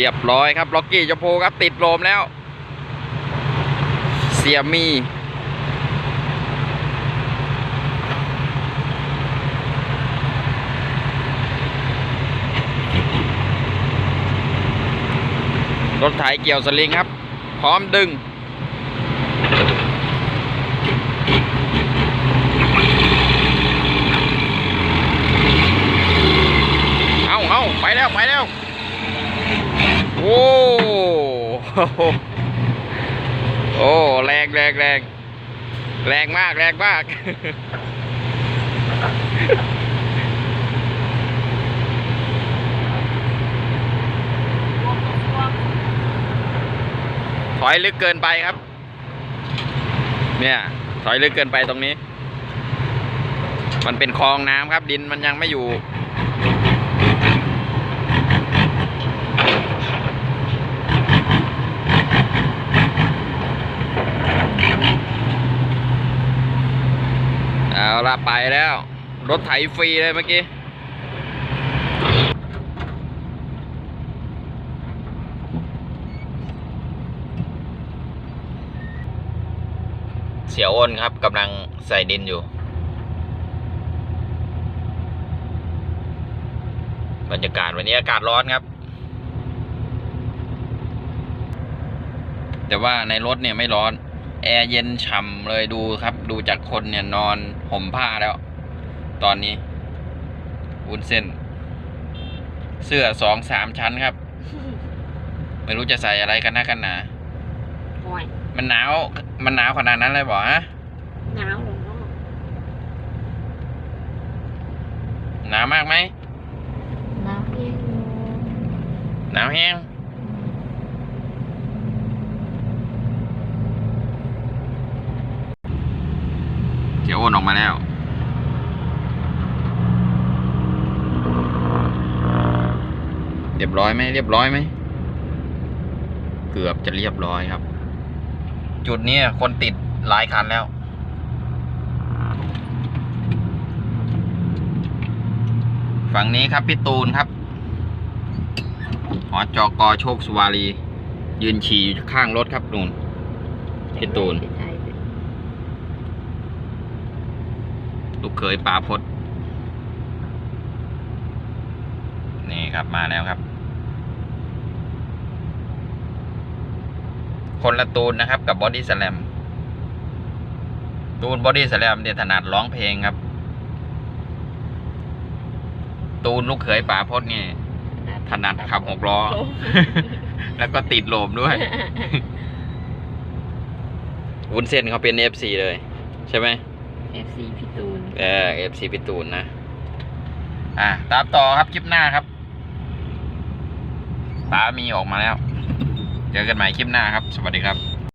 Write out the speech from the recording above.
เรียบร้อยครับล็อกกี้จโพครับติดโลมแล้ว เสียมีรถไถเกี่ยวสลิงครับ พร้อมดึง เอาเอาไปแล้ว ไปแล้ว โอ้ โอ้แรงแรงแรงแรงมากแรงมากถอยลึกเกินไปครับ เนี่ย ถอยลึกเกินไปตรงนี้ มันเป็นคลองน้ำครับ ดินมันยังไม่อยู่ เอาละไปแล้ว รถไถฟรีเลยเมื่อกี้ เสียอ้นครับกำลังใส่ดินอยู่ บรรยากาศวันนี้อากาศร้อนครับ แต่ว่าในรถเนี่ยไม่ร้อน แอร์เย็นฉ่ำเลยดูครับ ดูจากคนเนี่ยนอนห่มผ้าแล้ว ตอนนี้วุ้นเส้น เสื้อสองสามชั้นครับ ไม่รู้จะใส่อะไรกันนะกันหนาโอ้ยมันหนาว มันหนาวขนาดนั้นเลยบอกฮะหนาวลงก็หนาวมากไหมหนาวเองอยู่หนาวแห้ง วโอนออกมาแล้วเรียบร้อยไหมเรียบร้อยไหมเกือบจะเรียบร้อยครับ จุดนี้คนติดหลายคันแล้ว ฝั่งนี้ครับพี่ตูนครับ หอจอกอโชคสุวารี ยืนฉี่อยู่ข้างรถครับนูนพี่ตูน ไปไทยไป ลูกเขยป่าพดนี่ครับมาแล้วครับ คนละตูนนะครับกับบอดี้สแลมตูนบอดี้สแลมเนี่ยถนัดร้องเพลงครับ ตูนลูกเขยป่าพดนี่ถนัดขับหกล้อ แล้วก็ติดโลมด้วยวุ้นเส้นเขาเป็น FC เลย ใช่ไหม เอฟซีพี่ตูน เออ FC พี่ตูนนะ อะ ตามต่อครับคลิปหน้าครับป้ามีออกมาแล้ว เจอกันใหม่คลิปหน้าครับ สวัสดีครับ